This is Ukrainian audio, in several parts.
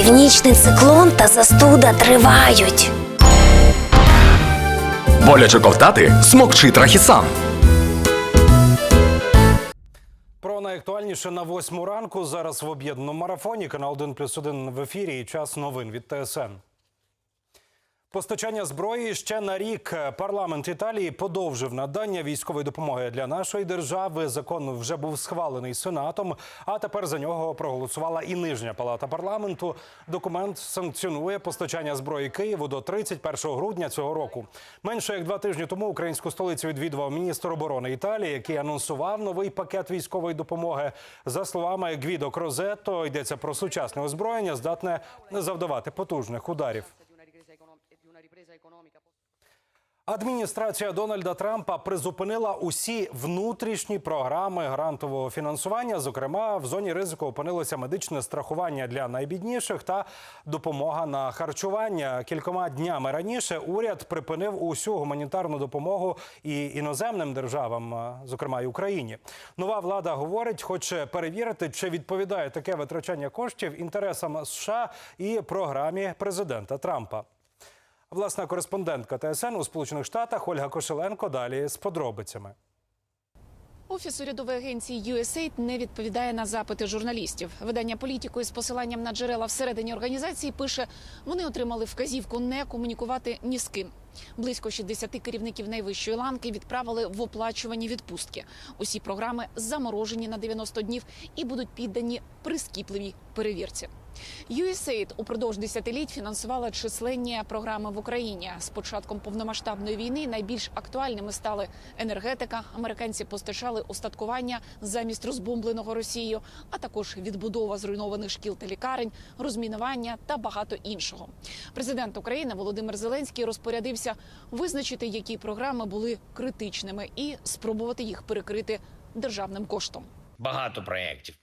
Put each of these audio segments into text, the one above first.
Північний циклон та застуда тривають. Боляче ковтати смокчи трахісан. Про найактуальніше на восьму ранку зараз в об'єднаному марафоні. Канал 1 плюс 1 в ефірі і час новин від ТСН. Постачання зброї ще на рік. Парламент Італії подовжив надання військової допомоги для нашої держави. Закон вже був схвалений сенатом. А тепер за нього проголосувала і нижня палата парламенту. Документ санкціонує постачання зброї Києву до 31 грудня цього року. Менше як два тижні тому українську столицю відвідував міністр оборони Італії, який анонсував новий пакет військової допомоги. За словами Гвідо Крозетто, йдеться про сучасне озброєння, здатне завдавати потужних ударів. Адміністрація Дональда Трампа призупинила усі внутрішні програми грантового фінансування. Зокрема, в зоні ризику опинилося медичне страхування для найбідніших та допомога на харчування. Кількома днями раніше уряд припинив усю гуманітарну допомогу і іноземним державам, зокрема й Україні. Нова влада говорить, хоче перевірити, чи відповідає таке витрачання коштів інтересам США і програмі президента Трампа. Власна кореспондентка ТСН у Сполучених Штатах Ольга Кошеленко далі з подробицями. Офіс урядової агенції USAID не відповідає на запити журналістів. Видання політику із посиланням на джерела всередині організації пише, вони отримали вказівку не комунікувати ні з ким. Близько 60 керівників найвищої ланки відправили в оплачувані відпустки. Усі програми заморожені на 90 днів і будуть піддані прискіпливій перевірці. USAID упродовж десятиліть фінансувала численні програми в Україні. З початком повномасштабної війни найбільш актуальними стали енергетика. Американці постачали устаткування замість розбомбленого Росією, а також відбудова зруйнованих шкіл та лікарень, розмінування та багато іншого. Президент України Володимир Зеленський розпорядився визначити, які програми були критичними, і спробувати їх перекрити державним коштом. багато проєктів.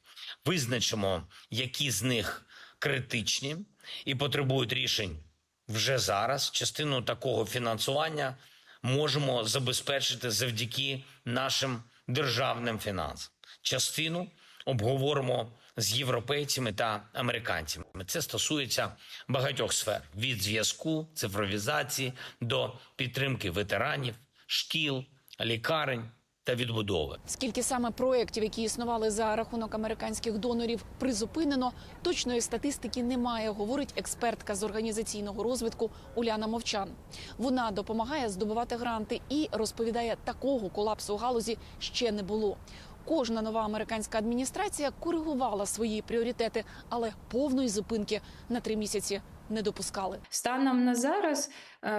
Визначимо, які з них критичні і потребують рішень вже зараз. Частину такого фінансування можемо забезпечити завдяки нашим державним фінансам. Частину обговоримо з європейцями та американцями. Це стосується багатьох сфер: від зв'язку, цифровізації до підтримки ветеранів, шкіл, лікарень та відбудови. Скільки саме проєктів, які існували за рахунок американських донорів, призупинено, точної статистики немає, говорить експертка з організаційного розвитку Уляна Мовчан. Вона допомагає здобувати гранти і розповідає, такого колапсу в галузі ще не було. Кожна нова американська адміністрація коригувала свої пріоритети, але повної зупинки на три місяці не допускали. Станом на зараз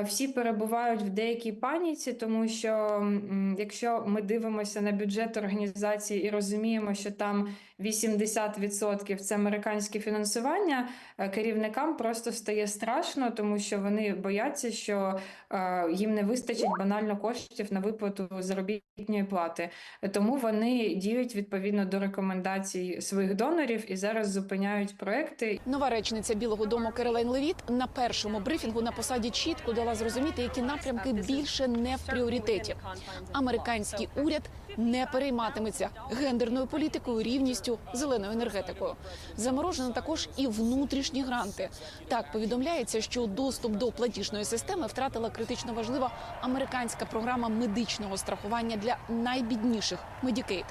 всі перебувають в деякій паніці, тому що якщо ми дивимося на бюджет організації і розуміємо, що там 80% це американське фінансування, е, керівникам просто стає страшно, тому що вони бояться, що е, їм не вистачить банально коштів на виплату заробітної плати. Тому вони діють відповідно до рекомендацій своїх донорів і зараз зупиняють проекти Нова речниця Білого Дому Керолайн Левіт на першому брифінгу на посаді чітко дала зрозуміти, які напрямки більше не в пріоритеті. Американський уряд не перейматиметься гендерною політикою, рівністю, зеленою енергетикою. Заморожено також і внутрішні гранти. Так повідомляється, що доступ до платіжної системи втратила критично важлива американська програма медичного страхування для найбідніших Medicaid.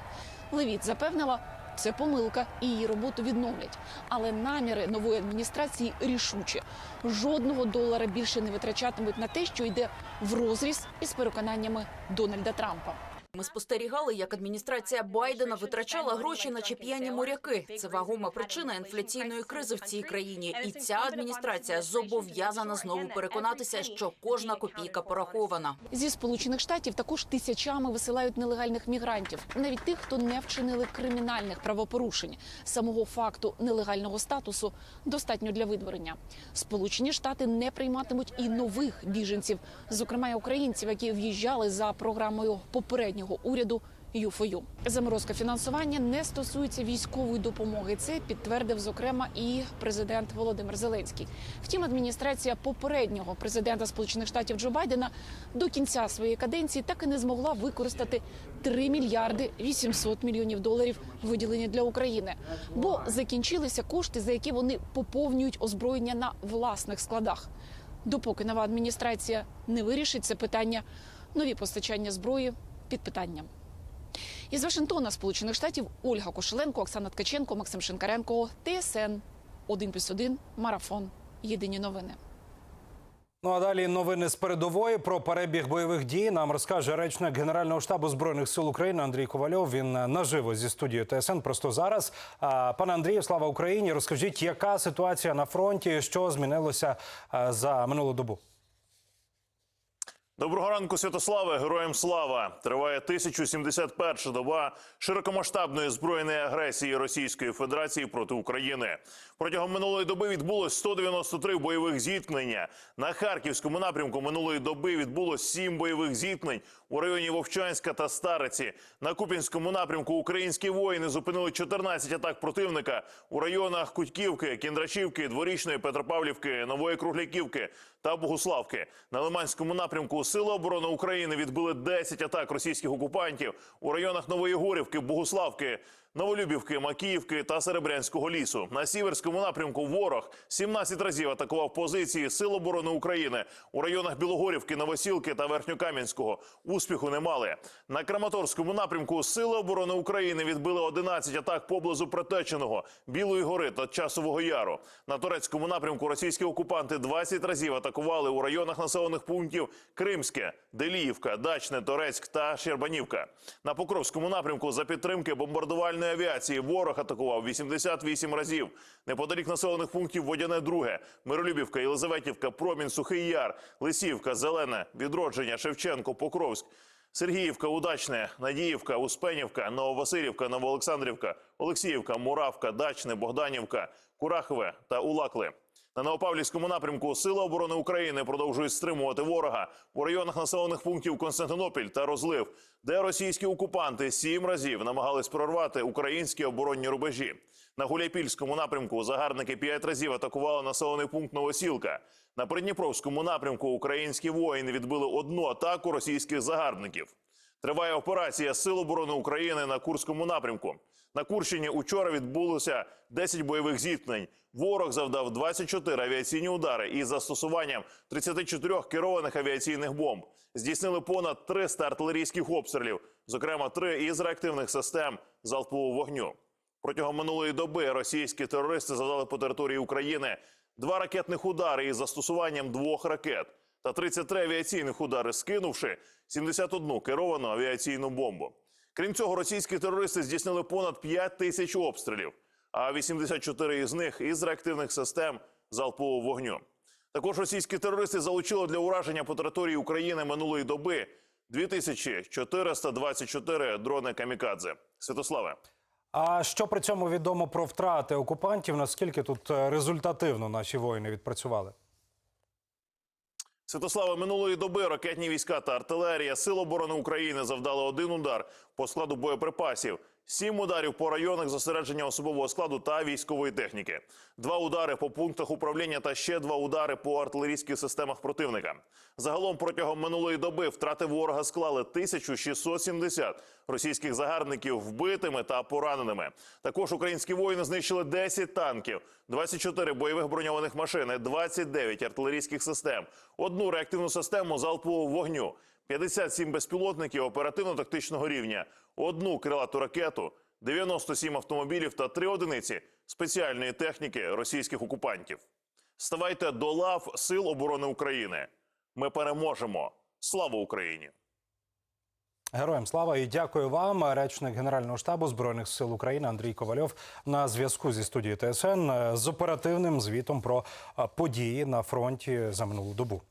Левіт запевнила. Це помилка, і її роботу відновлять. Але наміри нової адміністрації рішучі. Жодного долара більше не витрачатимуть на те, що йде в розріз із переконаннями Дональда Трампа. Ми спостерігали, як адміністрація Байдена витрачала гроші на чіп'яні моряки. Це вагома причина інфляційної кризи в цій країні. І ця адміністрація зобов'язана знову переконатися, що кожна копійка порахована. Зі сполучених штатів також тисячами висилають нелегальних мігрантів, навіть тих, хто не вчинили кримінальних правопорушень. Самого факту нелегального статусу достатньо для видворення. Сполучені Штати не прийматимуть і нових біженців, зокрема українців, які в'їжджали за програмою попереднього уряду ЮФОЮ. Заморозка фінансування не стосується військової допомоги. Це підтвердив зокрема і президент Володимир Зеленський. Втім, адміністрація попереднього президента Сполучених Штатів Джо Байдена до кінця своєї каденції так і не змогла використати 3 мільярди 800 мільйонів доларів виділені для України, бо закінчилися кошти, за які вони поповнюють озброєння на власних складах. Допоки нова адміністрація не вирішить це питання, нові постачання зброї під питанням. Із Вашингтона, Сполучених Штатів, Ольга Кошеленко, Оксана Ткаченко, Максим Шинкаренко, ТСН 1+,1, Марафон. Єдині новини. Ну а далі новини з передової про перебіг бойових дій нам розкаже речник Генерального штабу збройних сил України Андрій Ковальов. Він наживо зі студією ТСН просто зараз. Пане Андрію, слава Україні! Розкажіть, яка ситуація на фронті, що змінилося за минулу добу? Доброго ранку, Святославе, героям слава! Триває 1071 доба широкомасштабної збройної агресії Російської Федерації проти України. Протягом минулої доби відбулось 193 бойових зіткнення. На харківському напрямку минулої доби відбулось 7 бойових зіткнень у районі Вовчанська та Стариці. На Купінському напрямку українські воїни зупинили 14 атак противника у районах Кутьківки, Кіндрашівки, Дворічної, Петропавлівки, Нової Кругляківки та Богуславки. На Лиманському напрямку Сили оборони України відбили 10 атак російських окупантів у районах Нової Горівки, Богуславки, Новолюбівки, Макіївки та Серебрянського лісу. На сіверському напрямку ворог 17 разів атакував позиції Сил оборони України у районах Білогорівки, Новосілки та Верхньокам'янського. Успіху не мали. На Краматорському напрямку Сили оборони України відбили 11 атак поблизу Протеченого, Білої гори та Часового Яру. На турецькому напрямку російські окупанти 20 разів атакували у районах населених пунктів Кримське, Деліївка, Дачне, Торецьк та Щербанівка. На Покровському напрямку за підтримки бомбардувальної авіації ворог атакував 88 разів. Неподалік населених пунктів Водяне Друге, Миролюбівка, Єлизаветівка, Промінь, Сухий Яр, Лисівка, Зелене, Відродження, Шевченко, Покровськ. Сергіївка, Удачне, Надіївка, Успенівка, Нововасилівка, Новоолександрівка, Олексіївка, Муравка, Дачне, Богданівка, Курахове та Улакли. На Новопавлівському напрямку Сили оборони України продовжують стримувати ворога у районах населених пунктів Константинопіль та Розлив, де російські окупанти сім разів намагались прорвати українські оборонні рубежі. На Гуляйпільському напрямку загарбники п'ять разів атакували населений пункт Новосілка. На Придніпровському напрямку українські воїни відбили одну атаку російських загарбників. Триває операція Сил оборони України на Курському напрямку. На Курщині учора відбулося 10 бойових зіткнень. Ворог завдав 24 авіаційні удари із застосуванням 34 керованих авіаційних бомб. Здійснили понад 300 артилерійських обстрілів, зокрема три із реактивних систем залпового вогню. Протягом минулої доби російські терористи завдали по території України два ракетних удари із застосуванням двох ракет та 33 авіаційних удари, скинувши 71 керовану авіаційну бомбу. Крім цього, російські терористи здійснили понад 5 тисяч обстрілів, а 84 із них із реактивних систем залпового вогню. Також російські терористи залучили для ураження по території України минулої доби 2424 дрони камікадзе. Святославе. А що при цьому відомо про втрати окупантів? Наскільки тут е, результативно наші воїни відпрацювали? Святославе, минулої доби ракетні війська та артилерія Сил оборони України завдали один удар по складу боєприпасів, сім ударів по районах зосередження особового складу та військової техніки, два удари по пунктах управління та ще два удари по артилерійських системах противника. Загалом протягом минулої доби втрати ворога склали 1670 російських загарбників вбитими та пораненими. Також українські воїни знищили 10 танків, 24 бойових броньованих машин, 29 артилерійських систем, одну реактивну систему залпового вогню, 57 безпілотників оперативно-тактичного рівня, одну крилату ракету, 97 автомобілів та 3 одиниці спеціальної техніки російських окупантів. Ставайте до лав Сил оборони України. Ми переможемо. Слава Україні! Героям слава і дякую вам. Речник Генерального штабу збройних сил України Андрій Ковальов на зв'язку зі студією ТСН з оперативним звітом про події на фронті за минулу добу.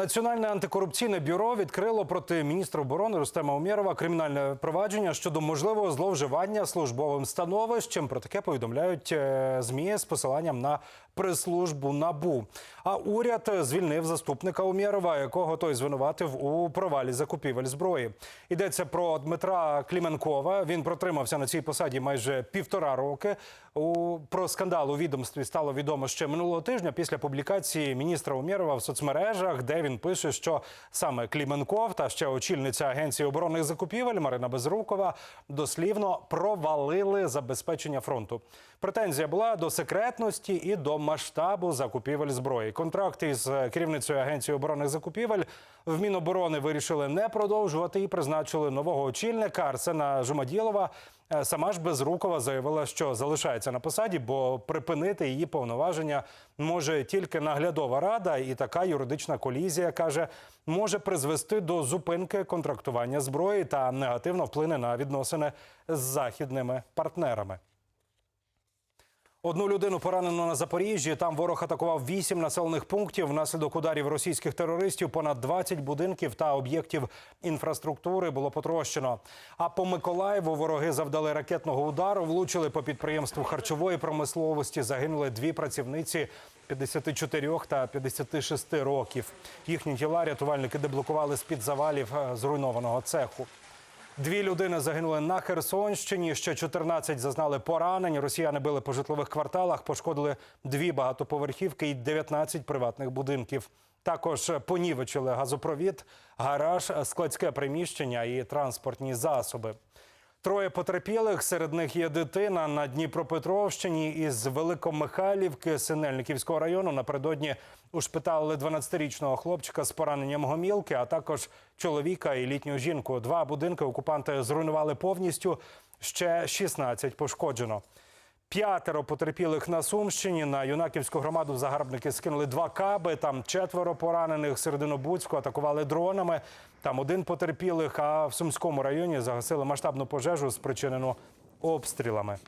Національне антикорупційне бюро відкрило проти міністра оборони Рустема Умєрова кримінальне провадження щодо можливого зловживання службовим становищем. Про таке повідомляють е, змі з посиланням на прес-службу набу. А уряд звільнив заступника Умєрова, якого той звинуватив у провалі закупівель зброї. Йдеться про Дмитра Кліменкова. Він протримався на цій посаді майже півтора роки. У про скандал у відомстві стало відомо ще минулого тижня після публікації міністра Умєрова в соцмережах, де він пише, що саме Кліменков та ще очільниця агенції оборонних закупівель Марина Безрукова дослівно провалили забезпечення фронту. Претензія була до секретності і до масштабу закупівель зброї. Контракт із керівницею агенції оборонних закупівель в Міноборони вирішили не продовжувати і призначили нового очільника Арсена Жумаділова. Е, Сама ж Безрукова заявила, що залишається на посаді, бо припинити її повноваження може тільки наглядова рада, і така юридична колізія каже, може призвести до зупинки контрактування зброї та негативно вплине на відносини з західними партнерами. Одну людину поранено на Запоріжжі. Там ворог атакував вісім населених пунктів. Внаслідок ударів російських терористів понад 20 будинків та об'єктів інфраструктури було потрощено. А по Миколаєву вороги завдали ракетного удару, влучили по підприємству харчової промисловості. Загинули дві працівниці 54 та 56 років. Їхні тіла рятувальники деблокували з під завалів е, зруйнованого цеху. Дві людини загинули на Херсонщині. Ще 14 зазнали поранень. Росіяни били по житлових кварталах, пошкодили дві багатоповерхівки і 19 приватних будинків. Також понівечили газопровід, гараж, складське приміщення і транспортні засоби. Троє потерпілих, серед них є дитина на Дніпропетровщині із Великомихайлівки Синельниківського району. Напередодні ушпитали 12-річного хлопчика з пораненням гомілки, а також чоловіка і літню жінку. Два будинки окупанти зруйнували повністю. Ще 16 пошкоджено. П'ятеро потерпілих на Сумщині. На юнаківську громаду загарбники скинули два каби. Там четверо поранених. Серединобудську атакували дронами. Там один потерпілих. А в Сумському районі загасили масштабну пожежу, спричинену обстрілами.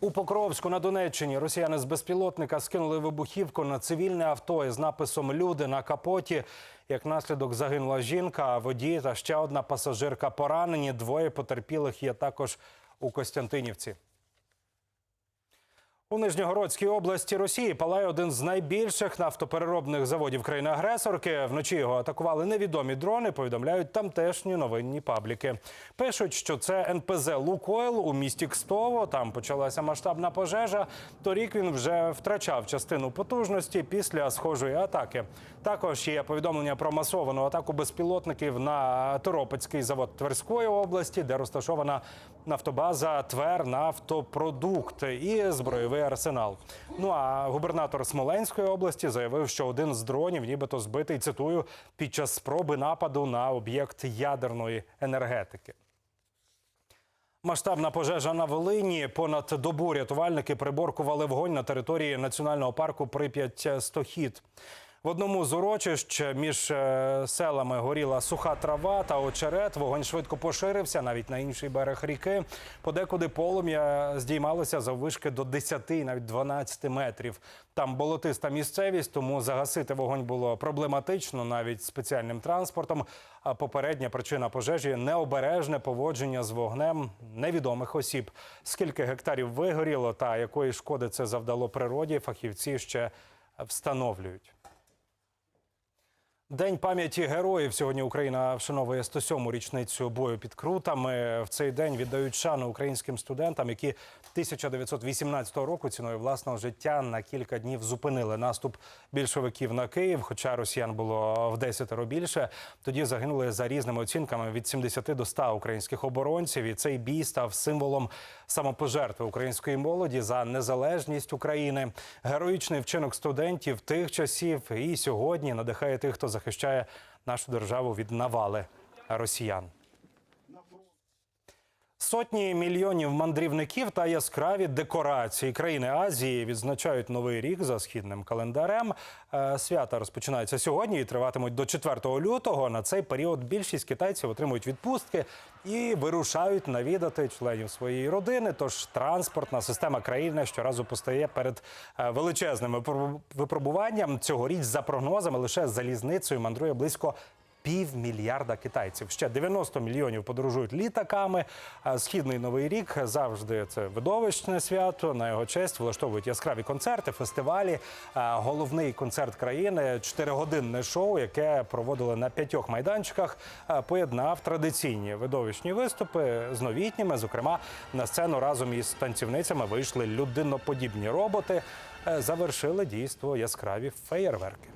У Покровську на Донеччині росіяни з безпілотника скинули вибухівку на цивільне авто із написом Люди на капоті. Як наслідок загинула жінка, а водій та ще одна пасажирка поранені. Двоє потерпілих є також у Костянтинівці. У Нижньогородській області Росії палає один з найбільших нафтопереробних заводів країни-агресорки. Вночі його атакували невідомі дрони. Повідомляють тамтешні новинні пабліки. Пишуть, що це НПЗ Лукойл у місті Кстово. Там почалася масштабна пожежа. Торік він вже втрачав частину потужності після схожої атаки. Також є повідомлення про масовану атаку безпілотників на Торопецький завод Тверської області, де розташована нафтобаза Твер Нафтопродукт і збройовий арсенал. Ну а губернатор Смоленської області заявив, що один з дронів, нібито збитий, цитую, під час спроби нападу на об'єкт ядерної енергетики. Масштабна пожежа на Волині. Понад добу рятувальники приборкували вогонь на території національного парку Прип'ять Стохід. В одному з урочищ між е, селами горіла суха трава та очерет. Вогонь швидко поширився навіть на інший берег ріки. Подекуди полум'я здіймалося заввишки до 10, навіть 12 метрів. Там болотиста місцевість, тому загасити вогонь було проблематично навіть спеціальним транспортом. А попередня причина пожежі необережне поводження з вогнем невідомих осіб. Скільки гектарів вигоріло та якої шкоди це завдало природі, фахівці ще встановлюють. День пам'яті героїв. Сьогодні Україна вшановує 107-му річницю бою під крутами. В цей день віддають шану українським студентам, які 1918 року ціною власного життя на кілька днів зупинили наступ більшовиків на Київ. Хоча росіян було в десятеро більше. Тоді загинули за різними оцінками від 70 до 100 українських оборонців. І цей бій став символом самопожертви української молоді за незалежність України. Героїчний вчинок студентів тих часів і сьогодні надихає тих, хто захищає нашу державу від навали росіян. Сотні мільйонів мандрівників та яскраві декорації країни Азії відзначають новий рік за східним календарем. Е, Свята розпочинаються сьогодні і триватимуть до 4 лютого. На цей період більшість китайців отримують відпустки і вирушають навідати членів своєї родини. Тож транспортна система країни щоразу постає перед е, величезним випробу- випробуванням. Цьогоріч за прогнозами лише залізницею мандрує близько півмільярда китайців. Ще 90 мільйонів подорожують літаками. Східний новий рік завжди це видовищне свято. На його честь влаштовують яскраві концерти, фестивалі. Головний концерт країни чотиригодинне шоу, яке проводили на п'ятьох майданчиках, поєднав традиційні видовищні виступи з новітніми. Зокрема, на сцену разом із танцівницями вийшли людиноподібні роботи. Е, Завершили дійство яскраві феєрверки.